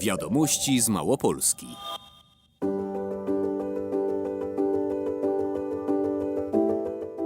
Wiadomości z Małopolski.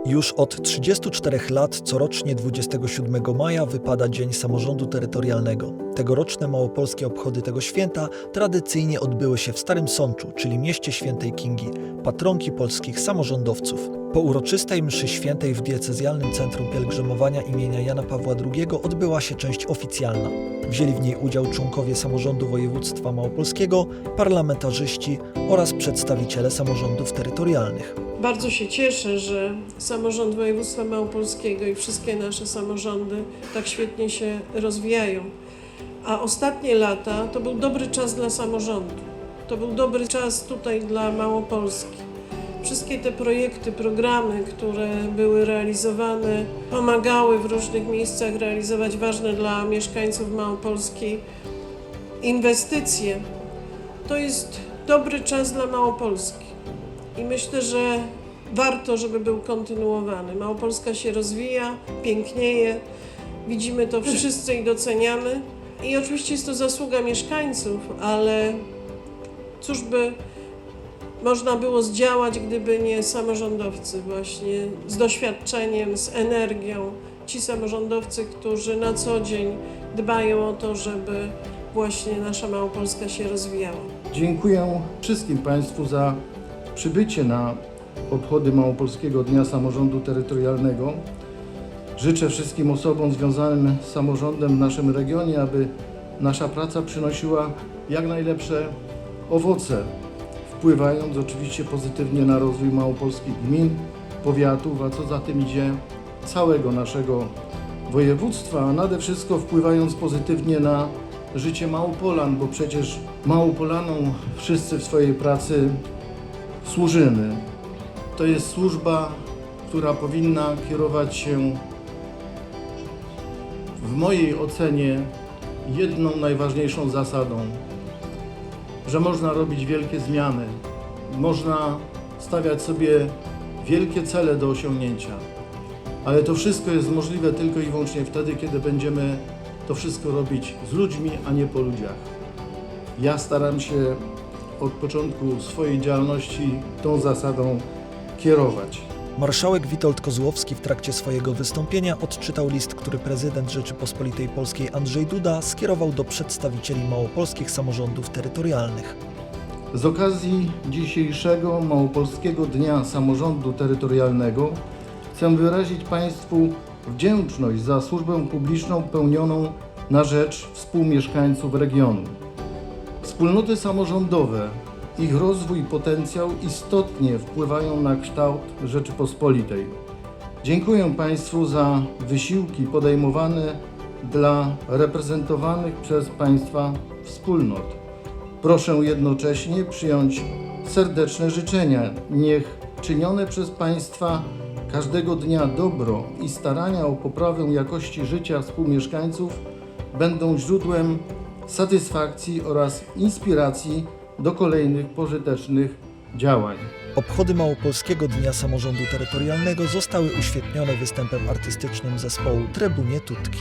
Już od 34 lat corocznie 27 maja wypada Dzień Samorządu Terytorialnego. Tegoroczne małopolskie obchody tego święta tradycyjnie odbyły się w Starym Sączu, czyli mieście świętej Kingi, patronki polskich samorządowców. Po uroczystej mszy świętej w diecezjalnym centrum pielgrzymowania imienia Jana Pawła II odbyła się część oficjalna. Wzięli w niej udział członkowie samorządu województwa małopolskiego, parlamentarzyści oraz przedstawiciele samorządów terytorialnych. Bardzo się cieszę, że samorząd województwa małopolskiego i wszystkie nasze samorządy tak świetnie się rozwijają. A ostatnie lata to był dobry czas dla samorządu. To był dobry czas tutaj dla Małopolski. Wszystkie te projekty, programy, które były realizowane, pomagały w różnych miejscach realizować ważne dla mieszkańców Małopolski inwestycje. To jest dobry czas dla Małopolski. I myślę, że warto, żeby był kontynuowany. Małopolska się rozwija, pięknieje, widzimy to wszyscy i doceniamy. I oczywiście jest to zasługa mieszkańców, ale cóż by można było zdziałać, gdyby nie samorządowcy właśnie z doświadczeniem, z energią. Ci samorządowcy, którzy na co dzień dbają o to, żeby właśnie nasza Małopolska się rozwijała. Dziękuję wszystkim Państwu za przybycie na obchody Małopolskiego Dnia Samorządu Terytorialnego. Życzę wszystkim osobom związanym z samorządem w naszym regionie, aby nasza praca przynosiła jak najlepsze owoce, wpływając oczywiście pozytywnie na rozwój małopolskich gmin, powiatów, a co za tym idzie całego naszego województwa, a nade wszystko wpływając pozytywnie na życie Małopolan, bo przecież Małopolanom wszyscy w swojej pracy służymy. To jest służba, która powinna kierować się w mojej ocenie jedną najważniejszą zasadą, że można robić wielkie zmiany, można stawiać sobie wielkie cele do osiągnięcia, ale to wszystko jest możliwe tylko i wyłącznie wtedy, kiedy będziemy to wszystko robić z ludźmi, a nie po ludziach. Ja staram się od początku swojej działalności tą zasadą kierować. Marszałek Witold Kozłowski w trakcie swojego wystąpienia odczytał list, który prezydent Rzeczypospolitej Polskiej Andrzej Duda skierował do przedstawicieli małopolskich samorządów terytorialnych. Z okazji dzisiejszego Małopolskiego Dnia Samorządu Terytorialnego chcę wyrazić Państwu wdzięczność za służbę publiczną pełnioną na rzecz współmieszkańców regionu. Wspólnoty samorządowe, ich rozwój i potencjał istotnie wpływają na kształt Rzeczypospolitej. Dziękuję Państwu za wysiłki podejmowane dla reprezentowanych przez Państwa wspólnot. Proszę jednocześnie przyjąć serdeczne życzenia. Niech czynione przez Państwa każdego dnia dobro i starania o poprawę jakości życia współmieszkańców będą źródłem satysfakcji oraz inspiracji do kolejnych pożytecznych działań. Obchody Małopolskiego Dnia Samorządu Terytorialnego zostały uświetnione występem artystycznym zespołu Trybunie Tutki.